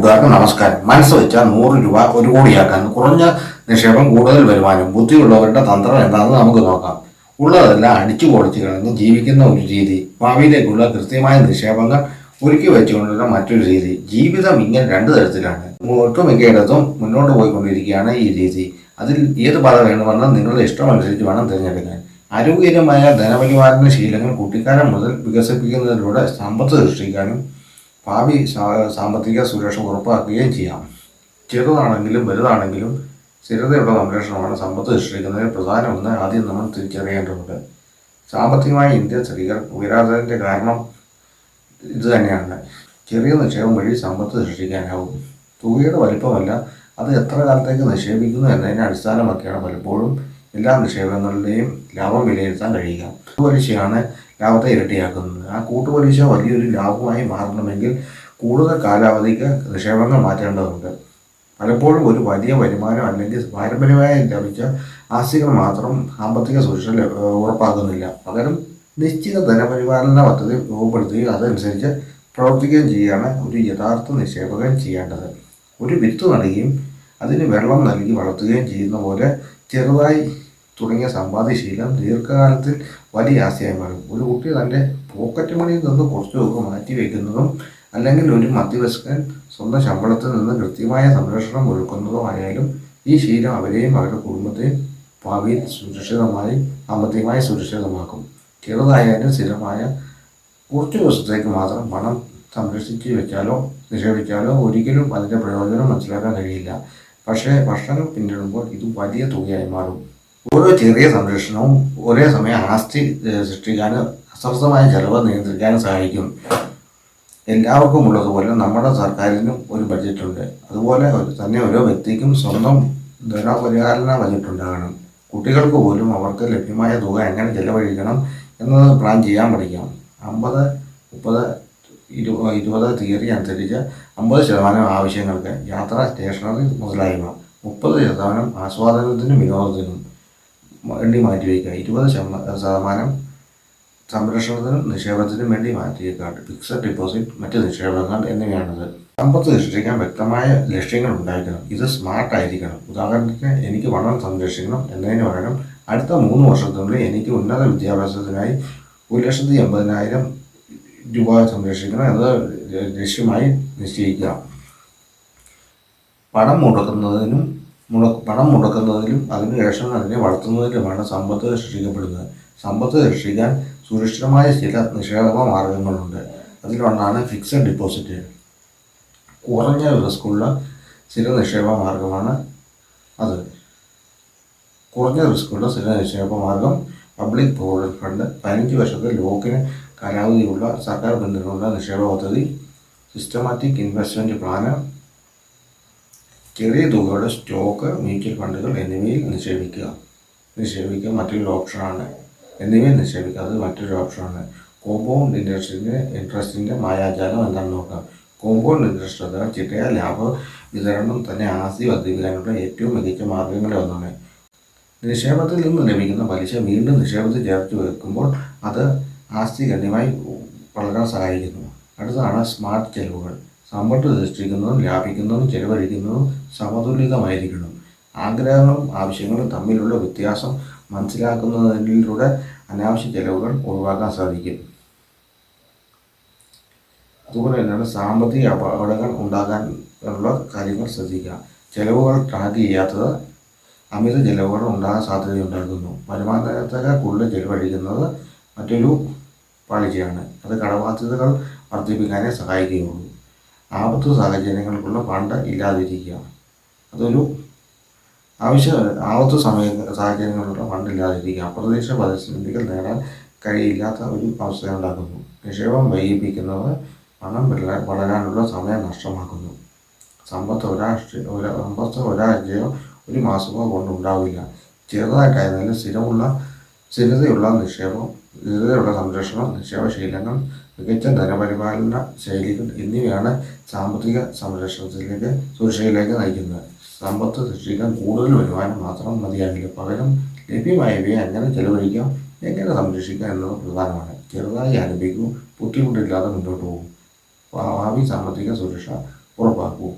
കൂട്ടുകാർക്ക് നമസ്കാരം. മനസ്സ് വെച്ചാൽ നൂറ് രൂപ ഒരു കോടിയാക്കാൻ കുറഞ്ഞ നിക്ഷേപം കൂടുതൽ വരുമാനം ബുദ്ധിയുള്ളവരുടെ തന്ത്രം എന്താണെന്ന് നമുക്ക് നോക്കാം. ഉള്ളതെല്ലാം അടിച്ചു പൊളിച്ച് കളഞ്ഞ് ജീവിക്കുന്ന ഒരു രീതി. ഭാവിയിലേക്കുള്ള കൃത്യമായ നിക്ഷേപങ്ങൾ ഒരുക്കി വെച്ചുകൊണ്ടുള്ള മറ്റൊരു രീതി. ജീവിതം ഇങ്ങനെ രണ്ട് തരത്തിലാണ്. ഒട്ടുമിക്കയിടത്തും മുന്നോട്ട് പോയിക്കൊണ്ടിരിക്കുകയാണ് ഈ രീതി. അതിൽ ഏത് പാത വേണമെന്ന് നിങ്ങളുടെ ഇഷ്ടമനുസരിച്ച് വേണം തിരഞ്ഞെടുക്കാൻ. ആരോഗ്യകരമായ ധനപരിപാലന ശീലങ്ങൾ കുട്ടിക്കാലം മുതൽ വികസിപ്പിക്കുന്നതിലൂടെ സമ്പത്ത് സൃഷ്ടിക്കാനും ഭാവി സാമ്പത്തിക സുരക്ഷ ഉറപ്പാക്കുകയും ചെയ്യാം. ചെറുതാണെങ്കിലും വലുതാണെങ്കിലും സ്ഥിരതയുള്ള സംരക്ഷണമാണ് സമ്പത്ത് സൃഷ്ടിക്കുന്നതിൽ പ്രധാനമെന്ന് ആദ്യം നമ്മൾ തിരിച്ചറിയേണ്ടതുണ്ട്. സാമ്പത്തികമായി ഇന്ത്യ സ്ത്രീകൾ ഉയരാത്തതിന്റെ കാരണം ഇത് തന്നെയാണ്. ചെറിയ നിക്ഷേപം വഴി സമ്പത്ത് സൃഷ്ടിക്കാനാവും. തുകയുടെ വലിപ്പമല്ല അത് എത്ര കാലത്തേക്ക് നിക്ഷേപിക്കുന്നു എന്നതിനെ അടിസ്ഥാനമാക്കിയാണ് പലപ്പോഴും എല്ലാ നിക്ഷേപങ്ങളുടെയും ലാഭം വിലയിരുത്താൻ കഴിയുക. കൂട്ടുപലിശയാണ് ലാഭത്തെ ഇരട്ടിയാക്കുന്നത്. ആ കൂട്ടുപലിശ വലിയൊരു ലാഭമായി മാറണമെങ്കിൽ കൂടുതൽ കാലാവധിക്ക് നിക്ഷേപങ്ങൾ മാറ്റേണ്ടതുണ്ട്. പലപ്പോഴും ഒരു വലിയ വരുമാനം അല്ലെങ്കിൽ പാരമ്പര്യമായി ലഭിച്ച ആസ്തികൾ മാത്രം സാമ്പത്തിക സുരക്ഷ ഉറപ്പാക്കുന്നില്ല. പകരം നിശ്ചിത ധനപരിപാലന പദ്ധതി രൂപപ്പെടുത്തുകയും അതനുസരിച്ച് പ്രവർത്തിക്കുകയും ചെയ്യുകയാണ് ഒരു യഥാർത്ഥ നിക്ഷേപകൻ ചെയ്യേണ്ടത്. ഒരു വിത്ത് നടുകയും അതിന് വെള്ളം നൽകി വളർത്തുകയും ചെയ്യുന്ന പോലെ ചെറുതായി തുടങ്ങിയ സമ്പാദ്യശീലം ദീർഘകാലത്തിൽ വലിയ ആശയമായി മാറും ഒരു കുട്ടി തന്റെ പോക്കറ്റ് മണിയിൽ നിന്ന് കുറച്ച് തുക മാറ്റി വയ്ക്കുന്നതും അല്ലെങ്കിൽ ഒരു മധ്യവയസ്കൻ സ്വന്തം ശമ്പളത്തിൽ നിന്ന് കൃത്യമായ സംരക്ഷണം ഒരുക്കുന്നതോ ആയാലും ഈ ശീലം അവരെയും അവരുടെ കുടുംബത്തെയും ഭാവിയിൽ സുരക്ഷിതമായി സാമ്പത്തികമായി സുരക്ഷിതമാക്കും. ചെറുതായാലും സ്ഥിരമായ കുറച്ച് ദിവസത്തേക്ക് മാത്രം പണം സംരക്ഷിച്ച് വെച്ചാലോ നിക്ഷേപിച്ചാലോ ഒരിക്കലും അതിന്റെ പ്രയോജനം മനസ്സിലാക്കാൻ കഴിയില്ല. പക്ഷേ വർഷങ്ങൾ പിന്നിടുമ്പോൾ ഇത് വലിയ തുകയായി മാറും. ഓരോ ചെറിയ സംരക്ഷണവും ഒരേ സമയം ആസ്തി സൃഷ്ടിക്കാനും അസ്വസ്ഥമായ ചെലവ് നിയന്ത്രിക്കാനും സഹായിക്കും. എല്ലാവർക്കും ഉള്ളതുപോലെ നമ്മുടെ സർക്കാരിനും ഒരു ബഡ്ജറ്റുണ്ട്. അതുപോലെ തന്നെ ഓരോ വ്യക്തിക്കും സ്വന്തം ധനപരിപാലന ബജറ്റ് ഉണ്ടാകണം കുട്ടികൾക്ക് പോലും അവർക്ക് ലഭ്യമായ തുക എങ്ങനെ ചെലവഴിക്കണം എന്നത് പ്ലാൻ ചെയ്യാൻ പഠിക്കാം. അമ്പത് മുപ്പത് ഇരു ഇരുപത് തീയതി അനുസരിച്ച് അമ്പത് ശതമാനം ആവശ്യങ്ങൾക്ക് യാത്ര സ്റ്റേഷനറി മുതലായവ മുപ്പത് ശതമാനം ആസ്വാദനത്തിനും വിനോദത്തിനും വേണ്ടി മാറ്റിവെക്കുക ഇരുപത് ശതമാ- ശതമാനം സംരക്ഷണത്തിനും നിക്ഷേപത്തിനും വേണ്ടി മാറ്റിയേക്കാണ് ഫിക്സഡ് ഡിപ്പോസിറ്റ് മറ്റ് നിക്ഷേപങ്ങൾ എന്നിവയാണത്. സമ്പത്ത് സൃഷ്ടിക്കാൻ വ്യക്തമായ ലക്ഷ്യങ്ങൾ ഉണ്ടായിരിക്കണം. ഇത് സ്മാർട്ട് ആയിരിക്കണം. ഉദാഹരണത്തിന് എനിക്ക് പണം സംരക്ഷിക്കണം എന്നതിന് പകരം അടുത്ത മൂന്ന് വർഷത്തിനുള്ളിൽ എനിക്ക് ഉന്നത വിദ്യാഭ്യാസത്തിനായി ഒരു ലക്ഷത്തി എൺപതിനായിരം രൂപ സംരക്ഷിക്കണം എന്നത് ലക്ഷ്യമായി നിശ്ചയിക്കുക പണം മുടക്കുന്നതിനും മുട പണം മുടക്കുന്നതിലും അതിനുശേഷം അതിനെ വളർത്തുന്നതിലുമാണ് സമ്പത്ത് സൃഷ്ടിക്കപ്പെടുന്നത്. സമ്പത്ത് സൃഷ്ടിക്കാൻ സുരക്ഷിതമായ ചില നിക്ഷേപ മാർഗങ്ങളുണ്ട്. അതിലൊന്നാണ് ഫിക്സഡ് ഡിപ്പോസിറ്റ് കുറഞ്ഞ റിസ്ക്കുള്ള സ്ഥിര നിക്ഷേപ മാർഗമാണ് അത്. കുറഞ്ഞ റിസ്ക്കുള്ള സ്ഥിര നിക്ഷേപ മാർഗം പബ്ലിക് പ്രൊവിഡന്റ് ഫണ്ട് പതിനഞ്ച് വർഷത്തെ ലോക്കിന് കാലാവധിയുള്ള സർക്കാർ പിന്തുണയുള്ള നിക്ഷേപ പദ്ധതി സിസ്റ്റമാറ്റിക് ഇൻവെസ്റ്റ്മെന്റ് പ്ലാന് ചെറിയ തുകയുടെ സ്റ്റോക്ക് മ്യൂച്വൽ ഫണ്ടുകൾ എന്നിവയിൽ നിക്ഷേപിക്കുക. നിക്ഷേപിക്കുക മറ്റൊരു ഓപ്ഷനാണ് എന്നിവയിൽ നിക്ഷേപിക്കുക. അത് മറ്റൊരു ഓപ്ഷനാണ് കോമ്പൗണ്ട് ഇൻട്രസ്റ്റിന്റെ ഇൻട്രസ്റ്റിന്റെ മായാജാലം എന്താണെന്ന് നോക്കാം. കോമ്പൗണ്ട് ഇൻട്രസ്റ്റ് അഥവാ ചിട്ടയ ലാഭ വിതരണം തന്നെ ആസ്തി വർദ്ധിപ്പിക്കാനുള്ള ഏറ്റവും മികച്ച മാർഗങ്ങളിൽ ഒന്നാണ്. നിക്ഷേപത്തിൽ നിന്ന് ലഭിക്കുന്ന പലിശ വീണ്ടും നിക്ഷേപത്തിൽ ചേർത്ത് വെക്കുമ്പോൾ അത് ആസ്തി ഗണ്യമായി വളരാൻ സഹായിക്കുന്നു. അടുത്തതാണ് സ്മാർട്ട് ചെലവുകൾ. സമ്പത്ത് സൃഷ്ടിക്കുന്നതും ലാഭിക്കുന്നതും ചെലവഴിക്കുന്നതും സമതുലിതമായിരിക്കണം. ആഗ്രഹങ്ങളും ആവശ്യങ്ങളും തമ്മിലുള്ള വ്യത്യാസം മനസ്സിലാക്കുന്നതിലൂടെ അനാവശ്യ ചെലവുകൾ ഒഴിവാക്കാൻ സാധിക്കും. അതുപോലെ തന്നെയാണ് സാമ്പത്തിക അപകടങ്ങൾ ഉണ്ടാകാൻ ഉള്ള കാര്യങ്ങൾ ശ്രദ്ധിക്കുക. ചെലവുകൾ ട്രാക്ക് ചെയ്യാത്തത് അമിത ചെലവുകൾ ഉണ്ടാകാൻ സാധ്യതയുണ്ടാക്കുന്നു വരുമാനത്തേക്ക് കൂടുതൽ ചെലവഴിക്കുന്നത് മറ്റൊരു പാളിച്ചയാണ്. അത് കടബാധ്യതകൾ വർദ്ധിപ്പിക്കാനേ സഹായിക്കുകയുള്ളൂ. ആപത്ത് സാഹചര്യങ്ങൾക്കുള്ള ഫണ്ട് ഇല്ലാതിരിക്കുക. അതൊരു ആവശ്യ ആപത്ത് സമയ സാഹചര്യങ്ങളിലുള്ള ഫണ്ട് ഇല്ലാതിരിക്കുക. അപ്രതീക്ഷിത പരിസ്ഥിതികൾ നേടാൻ കഴിയില്ലാത്ത ഒരു അവസ്ഥ ഉണ്ടാക്കുന്നു. നിക്ഷേപം വൈകിപ്പിക്കുന്നത് പണം വളരാനുള്ള സമയം നഷ്ടമാക്കുന്നു. സമ്പത്ത് ഒരാഴ്ച ഒരാ സമ്പത്ത് ഒരാഴ്ചയോ ഒരു മാസമോ കൊണ്ടുണ്ടാവില്ല. ചെറുതായിട്ടായിരുന്നാലും സ്ഥിരമുള്ള സ്ഥിരതയുള്ള നിക്ഷേപം സ്ഥിരതയുള്ള സംരക്ഷണം നിക്ഷേപശീലങ്ങൾ മികച്ച ധനപരിപാലന ശൈലികൾ എന്നിവയാണ് സാമ്പത്തിക സംരക്ഷണത്തിലേക്ക് സുരക്ഷയിലേക്ക് നയിക്കുന്നത്. സമ്പത്ത് സൃഷ്ടിക്കാൻ കൂടുതൽ വരുമാനം മാത്രം മതിയാകില്ല. പകരം ലഭ്യമായവയെ എങ്ങനെ ചെലവഴിക്കാം എങ്ങനെ സംരക്ഷിക്കാം എന്നത് പ്രധാനമാണ്. ചെറുതായി ആരംഭിക്കൂ ബുദ്ധിമുട്ടില്ലാതെ മുന്നോട്ട് പോകും. ഭാവി സാമ്പത്തിക സുരക്ഷ ഉറപ്പാക്കൂ.